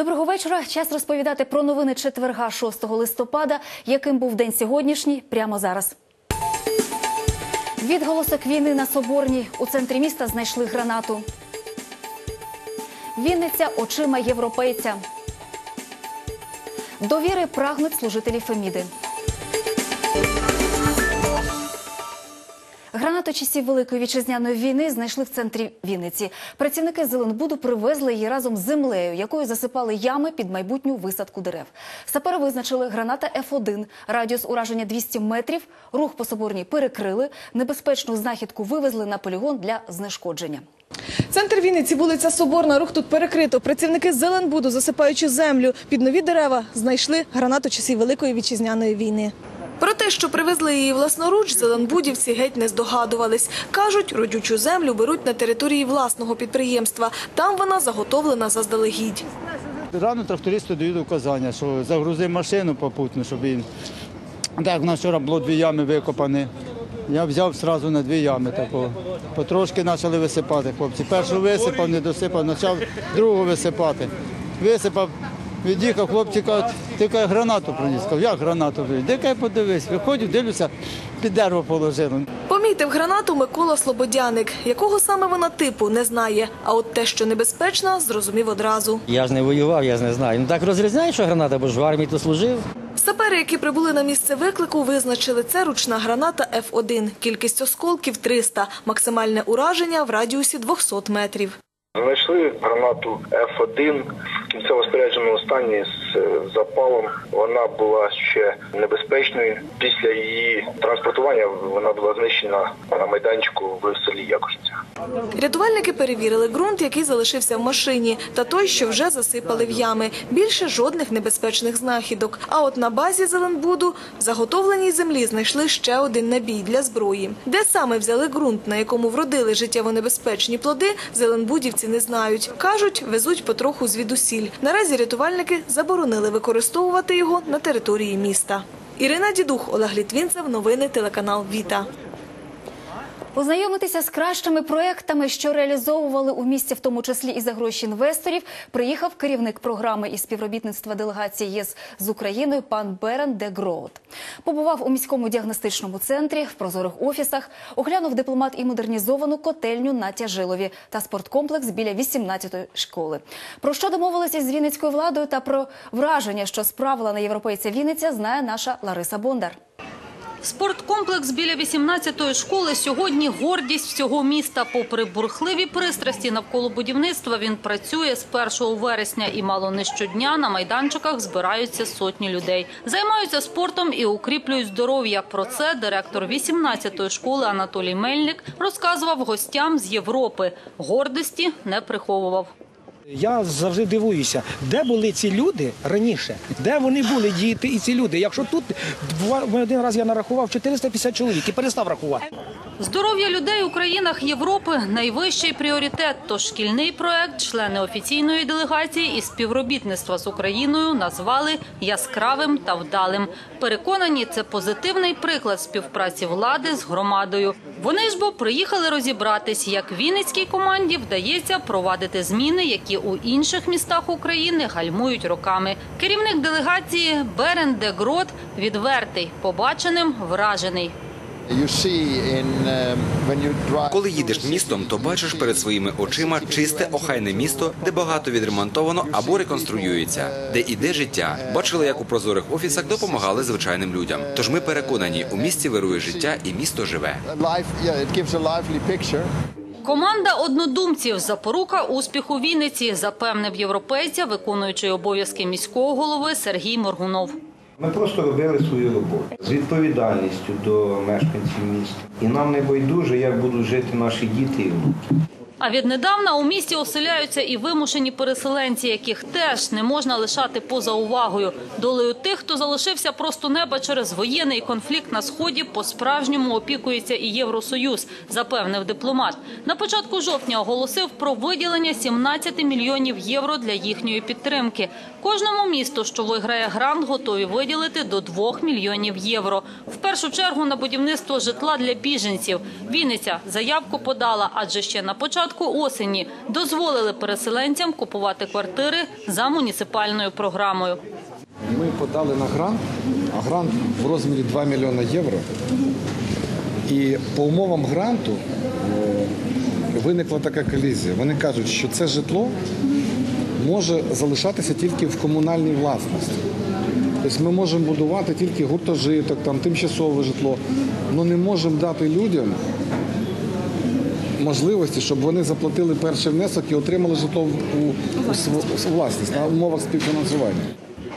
Доброго вечора. Час розповідати про новини четверга 6 листопада, яким був день сьогоднішній, прямо зараз. Відголосок війни на Соборній. У центрі міста знайшли гранату. Вінниця очима європейця. Довіри прагнуть служителі Феміди. Гранату часів Великої вітчизняної війни знайшли в центрі Вінниці. Працівники Зеленбуду привезли її разом з землею, якою засипали ями під майбутню висадку дерев. Сапери визначили граната Ф1, радіус ураження 200 метрів. Рух по соборній перекрили. Небезпечну знахідку вивезли на полігон для знешкодження. Центр Вінниці, вулиця Соборна. Рух тут перекрито. Працівники Зеленбуду, засипаючи землю під нові дерева, знайшли гранату часів Великої вітчизняної війни. Про те, що привезли її власноруч, зеленбудівці геть не здогадувались. Кажуть, родючу землю беруть на території власного підприємства. Там вона заготовлена заздалегідь. Рано трактористу дають указання, що загрузи машину попутно, щоб він. Так, в нас вчора було дві ями викопані. Я взяв одразу на дві ями такого. Потрошки почали висипати хлопці. Першу висипав, не досипав, почав другу висипати. Висипав, від'їхав, хлопці кажуть, ти каже, гранату приніс. Кажу, як гранату приніс? Де кай подивись, виходжу, дивлюся, під дерево положили. Помітив гранату Микола Слободяник. Якого саме вона типу, не знає. А от те, що небезпечна, зрозумів одразу. Я ж не воював, я ж не знаю. Ну так розрізняю, що граната, бо ж в армії то служив. Сапери, які прибули на місце виклику, визначили це ручна граната Ф1. Кількість осколків 300, максимальне ураження в радіусі 200 метрів. Знайшли гранату F1 в кінцево спорядженому стані з е, запалом. Вона була ще небезпечною. Після її транспортування вона була знищена на майданчику в селі Якушцях. Рятувальники перевірили ґрунт, який залишився в машині, та той, що вже засипали в ями. Більше жодних небезпечних знахідок. А от на базі Зеленбуду в заготовленій землі знайшли ще один набій для зброї. Де саме взяли ґрунт, на якому вродили життєво небезпечні плоди, зеленбудівці не знають. Кажуть, везуть потроху звідусіль. Наразі рятувальники заборонили використовувати його на території міста. Ірина Дідух, Олег Літвінцев, новини телеканал Віта. Ознайомитися з кращими проектами, що реалізовували у місті, в тому числі і за гроші інвесторів, приїхав керівник програми із співробітництва делегації ЄС з Україною пан Берен де Гроот. Побував у міському діагностичному центрі, в прозорих офісах, оглянув дипломат і модернізовану котельню на Тяжилові та спорткомплекс біля 18-ї школи. Про що домовилися з Вінницькою владою та про враження, що справила на європейця Вінниця, знає наша Лариса Бондар. Спорткомплекс біля 18-ї школи сьогодні гордість всього міста. Попри бурхливі пристрасті навколо будівництва, він працює з 1 вересня і мало не щодня на майданчиках збираються сотні людей. Займаються спортом і укріплюють здоров'я. Про це директор 18-ї школи Анатолій Мельник розказував гостям з Європи. Гордості не приховував. Я завжди дивуюся, де були ці люди раніше, де вони були, діти і ці люди. Якщо тут один раз я нарахував 450 чоловік і перестав рахувати. Здоров'я людей у країнах Європи найвищий пріоритет. Тож шкільний проект члени офіційної делегації і співробітництва з Україною назвали яскравим та вдалим. Переконані, це позитивний приклад співпраці влади з громадою. Вони ж бо приїхали розібратись, як Вінницькій команді вдається провадити зміни, які у інших містах України гальмують роками. Керівник делегації Берен де Грот відвертий, побаченим вражений. Um, Коли їдеш містом, то бачиш перед своїми очима чисте, охайне місто, де багато відремонтовано або реконструюється, де іде життя. Бачили, як у прозорих офісах допомагали звичайним людям. Тож ми переконані, у місті вирує життя і місто живе. Команда однодумців запорука успіху Вінниці, запевнив європейця, виконуючий обов'язки міського голови Сергій Моргунов. Ми просто робили свою роботу з відповідальністю до мешканців міста. І нам не байдуже, як будуть жити наші діти і внуки. А віднедавна у місті оселяються і вимушені переселенці, яких теж не можна лишати поза увагою. Долею тих, хто залишився просто неба через воєнний конфлікт на сході, по-справжньому опікується і Євросоюз, запевнив дипломат. На початку жовтня оголосив про виділення 17 мільйонів євро для їхньої підтримки. Кожному місту, що виграє грант, готові виділити до 2 мільйонів євро. В першу чергу на будівництво житла для біженців. Вінниця заявку подала, адже ще на початку початку осені дозволили переселенцям купувати квартири за муніципальною програмою. Ми подали на грант, а грант в розмірі 2 мільйони євро. І по умовам гранту е, виникла така колізія. Вони кажуть, що це житло може залишатися тільки в комунальній власності. Тобто ми можемо будувати тільки гуртожиток, там, тимчасове житло, але не можемо дати людям можливості, щоб вони заплатили перший внесок і отримали житло у, у власність на умовах співфінансування.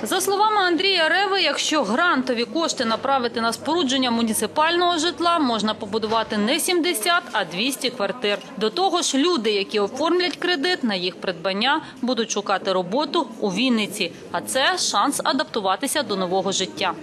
За словами Андрія Реви, якщо грантові кошти направити на спорудження муніципального житла, можна побудувати не 70, а 200 квартир. До того ж, люди, які оформлять кредит на їх придбання, будуть шукати роботу у Вінниці. А це шанс адаптуватися до нового життя.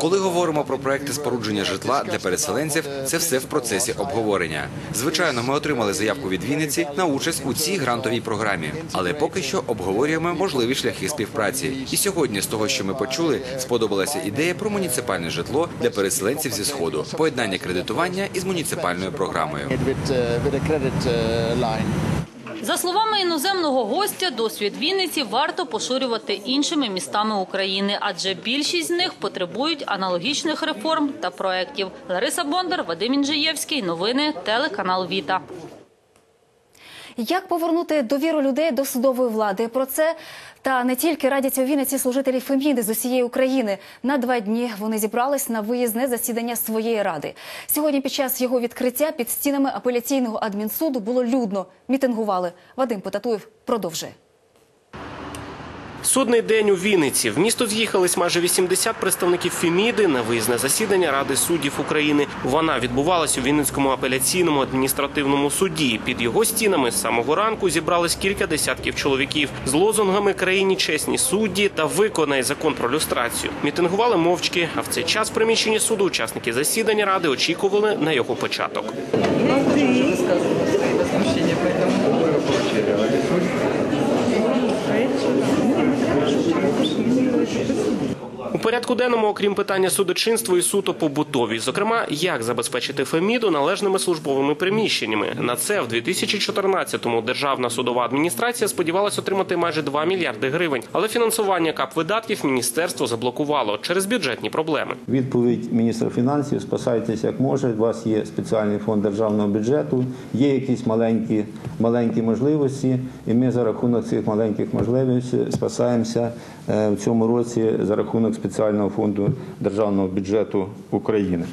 Коли говоримо про проекти спорудження житла для переселенців, це все в процесі обговорення. Звичайно, ми отримали заявку від Вінниці на участь у цій грантовій програмі, але поки що обговорюємо можливі шляхи співпраці. І сьогодні, з того, що ми почули, сподобалася ідея про муніципальне житло для переселенців зі сходу, поєднання кредитування із муніципальною програмою. За словами іноземного гостя, досвід Вінниці варто поширювати іншими містами України, адже більшість з них потребують аналогічних реформ та проєктів. Лариса Бондар, Вадим Інжиєвський. Новини телеканал Віта. Як повернути довіру людей до судової влади? Про це та не тільки радяться у Вінниці служителі Феміди з усієї України. На два дні вони зібрались на виїзне засідання своєї ради. Сьогодні під час його відкриття під стінами апеляційного адмінсуду було людно. Мітингували. Вадим Потатуєв продовжує. Судний день у Вінниці. В місто з'їхались майже 80 представників Феміди на виїзне засідання Ради суддів України. Вона відбувалась у Вінницькому апеляційному адміністративному суді. Під його стінами з самого ранку зібрались кілька десятків чоловіків з лозунгами країні чесні судді та виконай закон про люстрацію. Мітингували мовчки. А в цей час в приміщенні суду учасники засідання ради очікували на його початок. У порядку денному, окрім питання судочинства і суто побутові, зокрема, як забезпечити Феміду належними службовими приміщеннями. На це в 2014-му державна судова адміністрація сподівалась отримати майже 2 мільярди гривень, але фінансування кап видатків міністерство заблокувало через бюджетні проблеми. Відповідь міністра фінансів спасайтесь як може. У вас є спеціальний фонд державного бюджету, є якісь маленькі, маленькі можливості, і ми за рахунок цих маленьких можливостей спасаємося е, в цьому році за рахунок спеціального фонду державного бюджету України.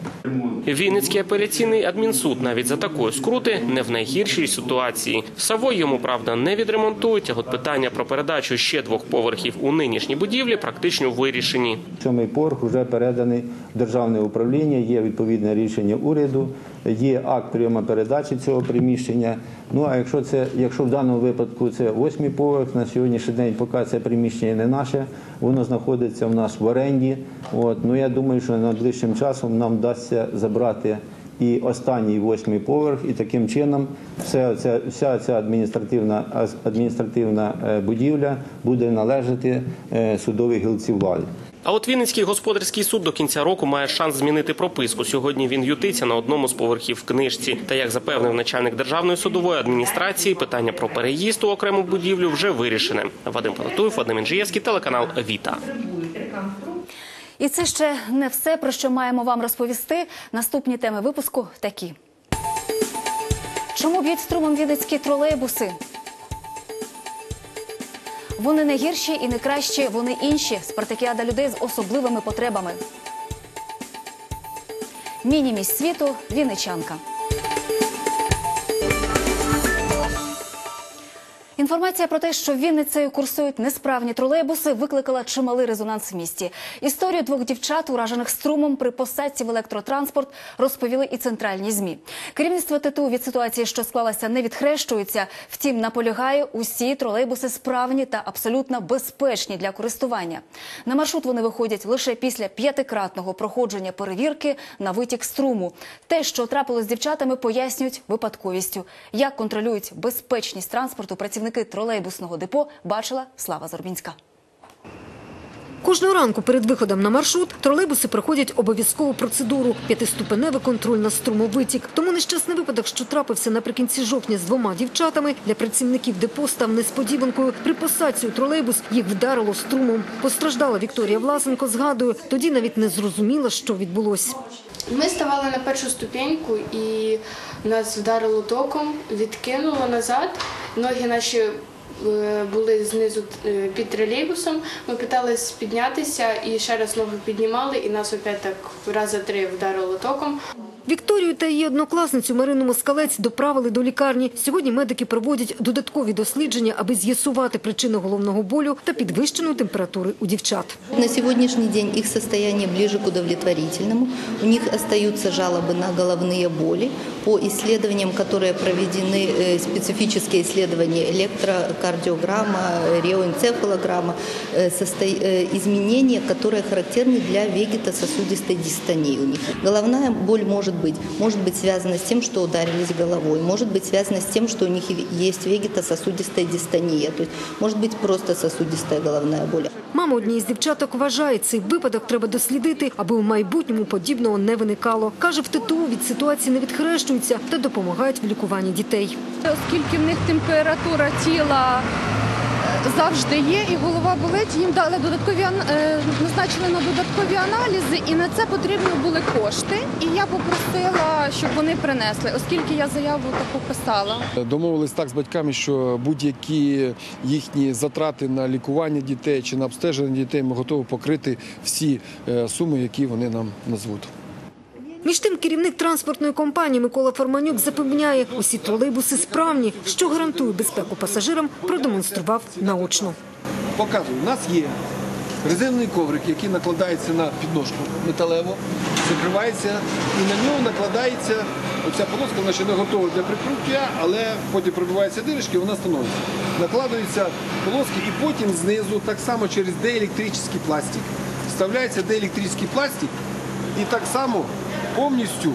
Вінницький апеляційний адмінсуд навіть за такої скрути не в найгіршій ситуації. Савой йому правда не відремонтують. А от питання про передачу ще двох поверхів у нинішній будівлі практично вирішені. Сьомий поверх вже переданий в державне управління. Є відповідне рішення уряду, є акт прийому передачі цього приміщення. Ну а якщо це, якщо в даному випадку це восьмий поверх, на сьогоднішній день, поки це приміщення не наше, воно знаходиться в нас в оренді. От ну я думаю, що найближчим часом нам вдасться забрати. І останній восьмий поверх, і таким чином вся ця, вся ця адміністративна адміністративна е, будівля буде належати е, судовій гілці влади. А от Вінницький господарський суд до кінця року має шанс змінити прописку. Сьогодні він ютиться на одному з поверхів в книжці. Та як запевнив начальник державної судової адміністрації, питання про переїзд у окрему будівлю вже вирішене. Вадим Пататуєв, Вадим Інжиєвський, телеканал Віта. І це ще не все, про що маємо вам розповісти. Наступні теми випуску такі. Чому б'ють струмом вінницькі тролейбуси? Вони не гірші і не кращі, вони інші. Спартакіада людей з особливими потребами. Мінімість світу Вінничанка. Інформація про те, що Вінницею курсують несправні тролейбуси, викликала чималий резонанс в місті. Історію двох дівчат, уражених струмом при посадці в електротранспорт, розповіли і центральні змі. Керівництво ТТУ від ситуації, що склалася, не відхрещується. Втім, наполягає, усі тролейбуси справні та абсолютно безпечні для користування. На маршрут вони виходять лише після п'ятикратного проходження перевірки на витік струму. Те, що трапилось з дівчатами, пояснюють випадковістю. Як контролюють безпечність транспорту працівники тролейбусного депо, бачила Слава Зорбінська. Кожного ранку перед виходом на маршрут тролейбуси проходять обов'язкову процедуру – п'ятиступеневий контроль на струмовитік. Тому нещасний випадок, що трапився наприкінці жовтня з двома дівчатами, для працівників депо став несподіванкою. При посадці у тролейбус їх вдарило струмом. Постраждала Вікторія Власенко, згадує, тоді навіть не зрозуміла, що відбулося. Ми ставали на першу ступеньку і нас вдарило током, відкинуло назад. Ноги наші е, були знизу е, під тролейбусом. Ми питались піднятися і ще раз ноги піднімали, і нас опять так рази три вдарило током. Вікторію та її однокласницю Марину Москалець доправили до лікарні. Сьогодні медики проводять додаткові дослідження, аби з'ясувати причину головного болю та підвищеної температури у дівчат. На сегодняшний день их состояние ближе к удовлетворительному. У них остаются жалобы на головные боли По исследованиям, которые проведены, э, специфические исследования электрокардиограмма, реоэнцефалограмма, э, состо- э, изменения, которые характерны для вегетососудистой дистонии у них. Головная боль может быть, может быть связана с тем, что ударились головой, может быть связана с тем, что у них есть вегетососудистая дистония, то есть может быть просто сосудистая головная боль. Мама однієї з дівчаток вважає, цей випадок треба дослідити, аби у майбутньому подібного не виникало. Каже, в ТТУ від ситуації не відхрещуються та допомагають в лікуванні дітей. Оскільки в них температура тіла е, завжди є і голова болить, їм дали додаткові е, назначили на додаткові аналізи, і на це потрібні були кошти. І я попросила, щоб вони принесли, оскільки я заяву таку писала. Домовились так з батьками, що будь-які їхні затрати на лікування дітей чи на обстеження дітей ми готові покрити всі е, суми, які вони нам назвуть. Між тим, керівник транспортної компанії Микола Форманюк запевняє, усі тролейбуси справні, що гарантує безпеку пасажирам, продемонстрував наочно. Показую, у нас є резервний коврик, який накладається на підножку металеву, закривається і на нього накладається оця полоска, вона ще не готова для прикруття, але потім пробиваються дирочки, вона становиться. Накладаються полоски і потім знизу, так само через деелектричний пластик, вставляється деелектричний пластик і так само повністю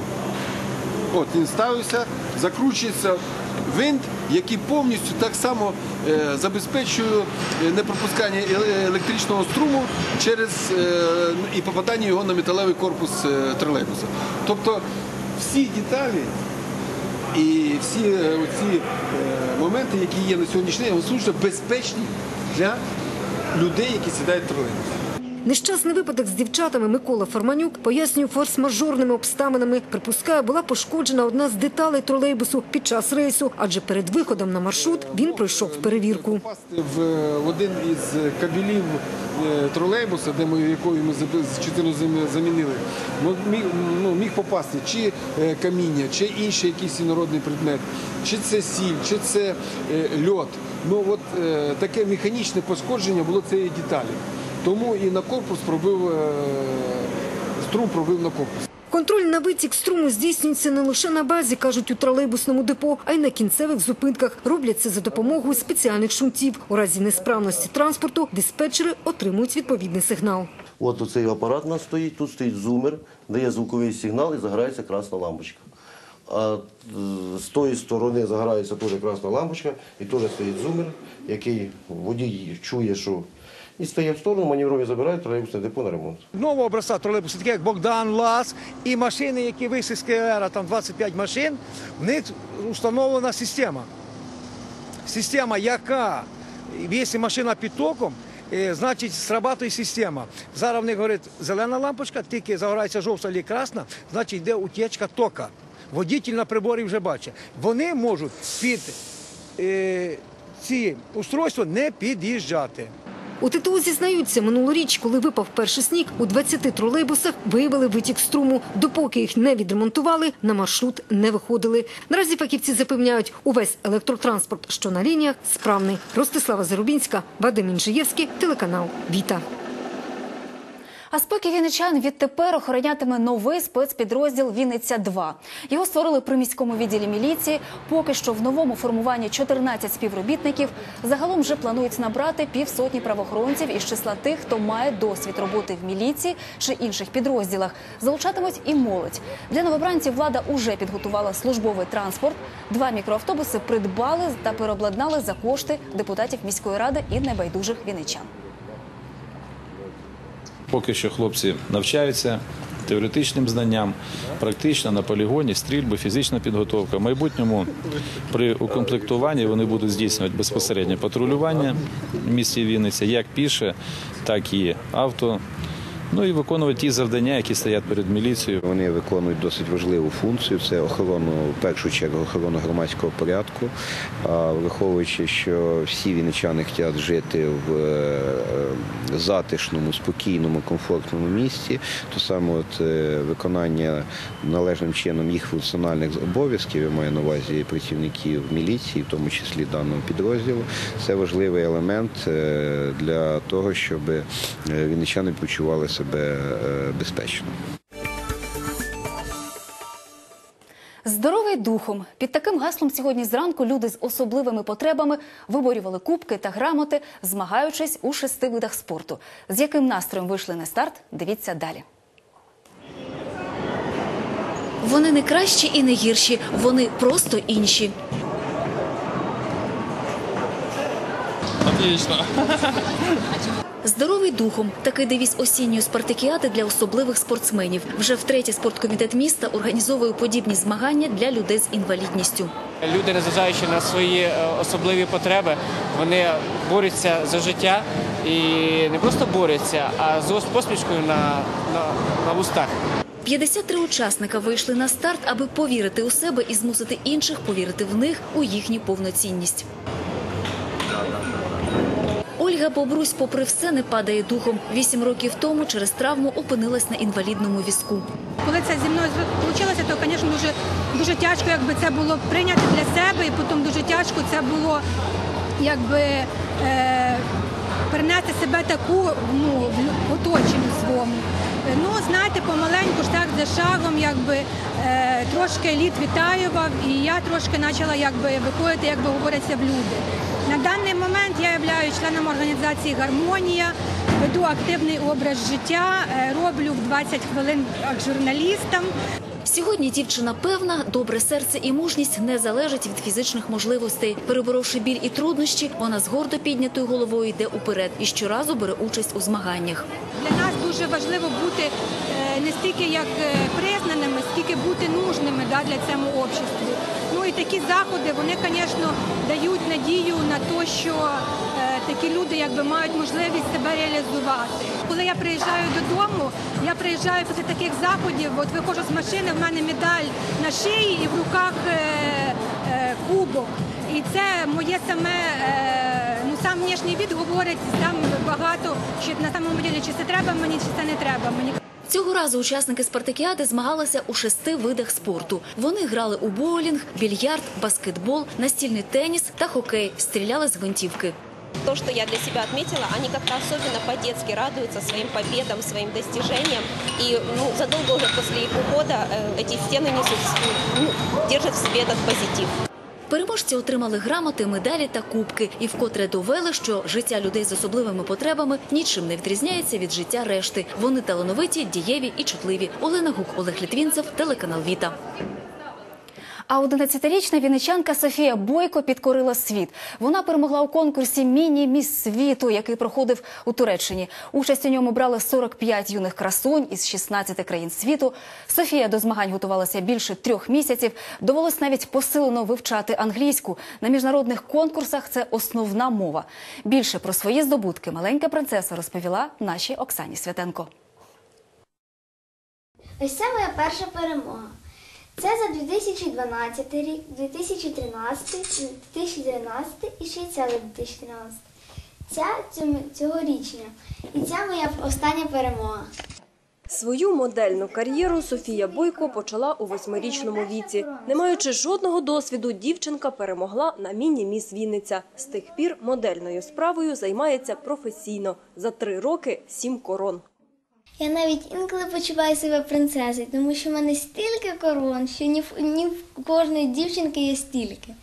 От він ставився, закручується винт, який повністю так само е, забезпечує е, непропускання е- електричного струму через і попадання його на металевий корпус тролейбуса. Тобто всі деталі і всі е, моменти, які є на сьогоднішній день, безпечні для людей, які сідають в тролейбус. Нещасний випадок з дівчатами Микола Форманюк пояснює форс-мажорними обставинами. Припускає, була пошкоджена одна з деталей тролейбусу під час рейсу, адже перед виходом на маршрут він пройшов перевірку. в, в один із кабелів е, тролейбуса, де ми якою ми частину замінили, ну, міг попасти чи е, каміння, чи інший якийсь інородний предмет, чи це сіль, чи це е, льод. Ну от е, таке механічне пошкодження було цієї деталі. Тому і на корпус пробив е, струм пробив на корпус. Контроль на витік струму здійснюється не лише на базі, кажуть у тролейбусному депо, а й на кінцевих зупинках. Роблять це за допомогою спеціальних шунтів. У разі несправності транспорту диспетчери отримують відповідний сигнал. От оцей апарат у нас стоїть, тут стоїть зумер, дає звуковий сигнал і загорається красна лампочка. А е, з тої сторони загорається теж красна лампочка і теж стоїть зумер, який водій чує, що і стає в сторону, маневрові забирають тролейбусне депо на ремонт. Нового образця тролейбуси, такі як Богдан, Лас, і машини, які вийшли з КР, там 25 машин, в них встановлена система. Система, яка, якщо машина під током, е, значить срабатує система. Зараз в них говорить зелена лампочка, тільки загорається жовта або красна, значить йде утечка тока. Водитель на приборі вже бачить. Вони можуть під е, ці устройства не під'їжджати. У ТТУ зізнаються, минулоріч, коли випав перший сніг, у 20 тролейбусах виявили витік струму. Допоки їх не відремонтували, на маршрут не виходили. Наразі фахівці запевняють, увесь електротранспорт, що на лініях, справний. Ростислава Зарубінська, Вадим Інжиєвський, телеканал Віта. А спокій вінничан відтепер охоронятиме новий спецпідрозділ Вінниця 2 Його створили при міському відділі міліції. Поки що в новому формуванні 14 співробітників. Загалом вже планують набрати півсотні правоохоронців із числа тих, хто має досвід роботи в міліції чи інших підрозділах. Залучатимуть і молодь. Для новобранців влада уже підготувала службовий транспорт. Два мікроавтобуси придбали та переобладнали за кошти депутатів міської ради і небайдужих вінничан. Поки що хлопці навчаються теоретичним знанням, практично на полігоні, стрільби, фізична підготовка. В майбутньому при укомплектуванні вони будуть здійснювати безпосереднє патрулювання в місті Вінниця, як піше, так і авто. Ну і виконувати ті завдання, які стоять перед міліцією. Вони виконують досить важливу функцію. Це охорону, в першу чергу, охорону громадського порядку. А враховуючи, що всі вінничани хочуть жити в е, затишному, спокійному, комфортному місті, то саме от е, виконання належним чином їх функціональних обов'язків, я маю на увазі працівників міліції, в тому числі даного підрозділу, це важливий елемент е, для того, щоб е, вінничани почували себе е, безпечно. Здоровий духом під таким гаслом сьогодні зранку люди з особливими потребами виборювали кубки та грамоти, змагаючись у шести видах спорту. З яким настроєм вийшли на старт? Дивіться далі. Вони не кращі і не гірші, вони просто інші. Отлично. Здоровий духом такий девіз осінньої спартакіади для особливих спортсменів. Вже втретє спорткомітет міста організовує подібні змагання для людей з інвалідністю. Люди, незважаючи на свої е, особливі потреби, вони борються за життя і не просто борються, а з посмішкою на, на, на вустах. 53 учасника вийшли на старт, аби повірити у себе і змусити інших повірити в них у їхню повноцінність. Ольга Бобрусь, попри все, не падає духом. Вісім років тому через травму опинилась на інвалідному візку. Коли це зі мною вийшло, то, звісно, дуже, дуже тяжко якби це було прийняти для себе, і потім дуже тяжко це було якби е, перенести себе таку ну, в оточенню своєму. Е, Ну, знаєте, помаленьку, ж так за шагом, якби е, трошки літ відтаював, і я трошки почала якби виходити, як би говориться, в люди. На даний момент я являюсь членом організації Гармонія, веду активний образ життя, е, роблю в 20 хвилин як журналістам. Сьогодні дівчина певна, добре серце і мужність не залежать від фізичних можливостей. Переборовши біль і труднощі, вона з гордо піднятою головою йде уперед і щоразу бере участь у змаганнях. Для нас дуже важливо бути е, не стільки як е, признаними, скільки бути нужними да, для цьому обществу. Такі заходи, вони, звісно, дають надію на те, що е, такі люди якби мають можливість себе реалізувати. Коли я приїжджаю додому, я приїжджаю після таких заходів, от виходжу з машини, в мене медаль на шиї і в руках е, е, кубок. І це моє саме, ну сам внешній від говорить сам багато, що на самому ділі, чи це треба мені, чи це не треба мені. Цього разу учасники спартакіади змагалися у шести видах спорту. Вони грали у боулінг, більярд, баскетбол, настільний теніс та хокей, стріляли з гвинтівки. То, что я для себя отметила, они как-то особенно по-детски радуются своим победам, своим достижениям. И ну, задолго уже после их ухода э, эти стены несут, ну, держат в себе этот позитив. Переможці отримали грамоти, медалі та кубки і вкотре довели, що життя людей з особливими потребами нічим не відрізняється від життя решти. Вони талановиті, дієві і чутливі. Олена Гук, Олег Літвінцев, телеканал Віта. А 11-річна вінничанка Софія Бойко підкорила світ. Вона перемогла у конкурсі Міні-міс світу, який проходив у Туреччині. Участь у ньому брали 45 юних красунь із 16 країн світу. Софія до змагань готувалася більше трьох місяців. Довелось навіть посилено вивчати англійську. На міжнародних конкурсах це основна мова. Більше про свої здобутки маленька принцеса розповіла нашій Оксані Святенко. Ось це моя перша перемога. Це за 2012 рік, 2013, 2013 і Швейцарія 2013. Ця цьогорічня. І ця моя остання перемога. Свою модельну кар'єру Софія Бойко почала у восьмирічному віці. Не маючи жодного досвіду, дівчинка перемогла на міні-міс Вінниця. З тих пір модельною справою займається професійно. За три роки сім корон. Я навіть інколи почуваю себе принцесою, тому що в мене стільки корон, що ні в, ні в кожної дівчинки є стільки.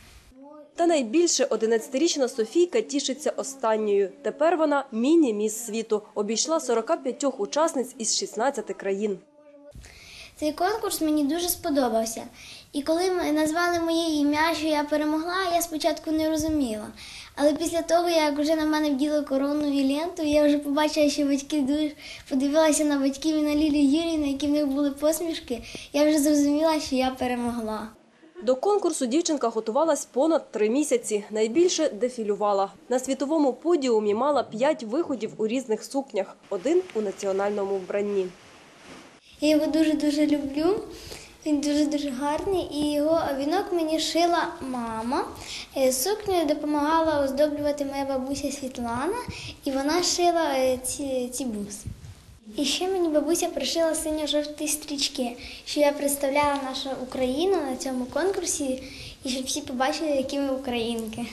Та найбільше 11-річна Софійка тішиться останньою. Тепер вона міні-міс світу. Обійшла 45 учасниць із 16 країн. Цей конкурс мені дуже сподобався. І коли ми назвали моє ім'я, що я перемогла, я спочатку не розуміла. Але після того, як вже на мене вділи корону і ленту, я вже побачила, що батьки дуже подивилася на батьків і на Лілію Юріївну, які в них були посмішки. Я вже зрозуміла, що я перемогла. До конкурсу дівчинка готувалась понад три місяці. Найбільше дефілювала. На світовому подіумі мала п'ять виходів у різних сукнях, один у національному вбранні. Я його дуже-дуже люблю. Він дуже-дуже гарний. І його вінок мені шила мама. Е, Сукню допомагала оздоблювати моя бабуся Світлана, і вона шила е, ці, ці буси. І ще мені бабуся пришила синьо-жовті стрічки, що я представляла нашу Україну на цьому конкурсі, і щоб всі побачили, які ми українки.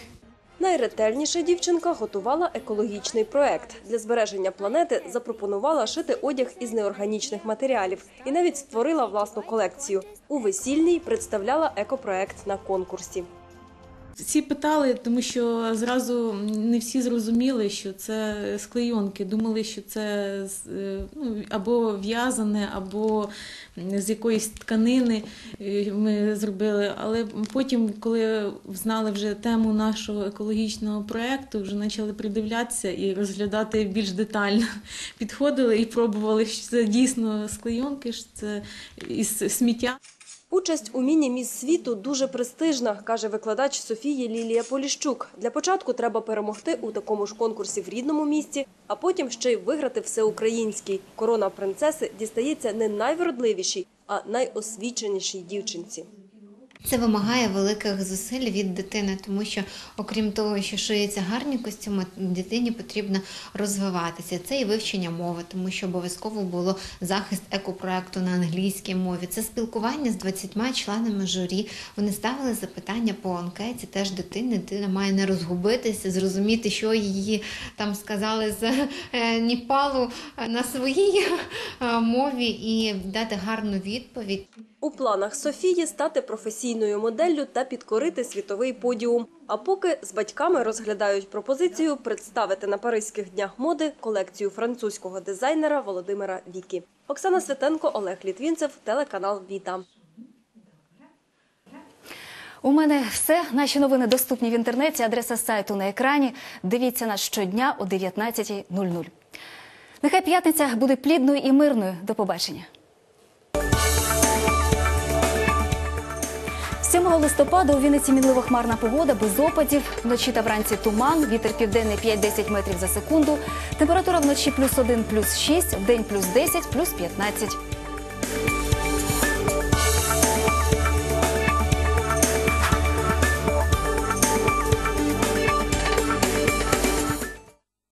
Найретельніше дівчинка готувала екологічний проект. Для збереження планети запропонувала шити одяг із неорганічних матеріалів і навіть створила власну колекцію. У весільній представляла екопроект на конкурсі. Всі питали, тому що зразу не всі зрозуміли, що це з клейонки. Думали, що це е, ну, або в'язане, або з якоїсь тканини е, ми зробили. Але потім, коли знали вже тему нашого екологічного проєкту, вже почали придивлятися і розглядати більш детально. Підходили і пробували, що це дійсно з клейонки, що це із сміття. Участь у міні-міс світу дуже престижна, каже викладач Софії Лілія Поліщук. Для початку треба перемогти у такому ж конкурсі в рідному місті, а потім ще й виграти всеукраїнський. Корона принцеси дістається не найвродливішій, а найосвіченішій дівчинці. Це вимагає великих зусиль від дитини, тому що, окрім того, що шиються гарні костюми, дитині потрібно розвиватися. Це і вивчення мови, тому що обов'язково було захист екопроекту на англійській мові. Це спілкування з 20 членами журі. Вони ставили запитання по анкеті. Теж дитини. Дитина має не розгубитися, зрозуміти, що її там сказали з е, Ніпалу на своїй е, мові, і дати гарну відповідь. У планах Софії стати професійною моделлю та підкорити світовий подіум. А поки з батьками розглядають пропозицію представити на Паризьких днях моди колекцію французького дизайнера Володимира Вікі. Оксана Святенко, Олег Літвінцев, телеканал Віта. У мене все. Наші новини доступні в інтернеті. Адреса сайту на екрані. Дивіться нас щодня о 19.00. Нехай п'ятниця буде плідною і мирною. До побачення. 7 листопада у Вінниці мінлива хмарна погода без опадів. Вночі та вранці туман, вітер південний 5-10 метрів за секунду. Температура вночі плюс 1, плюс 6, в день плюс 10, плюс 15.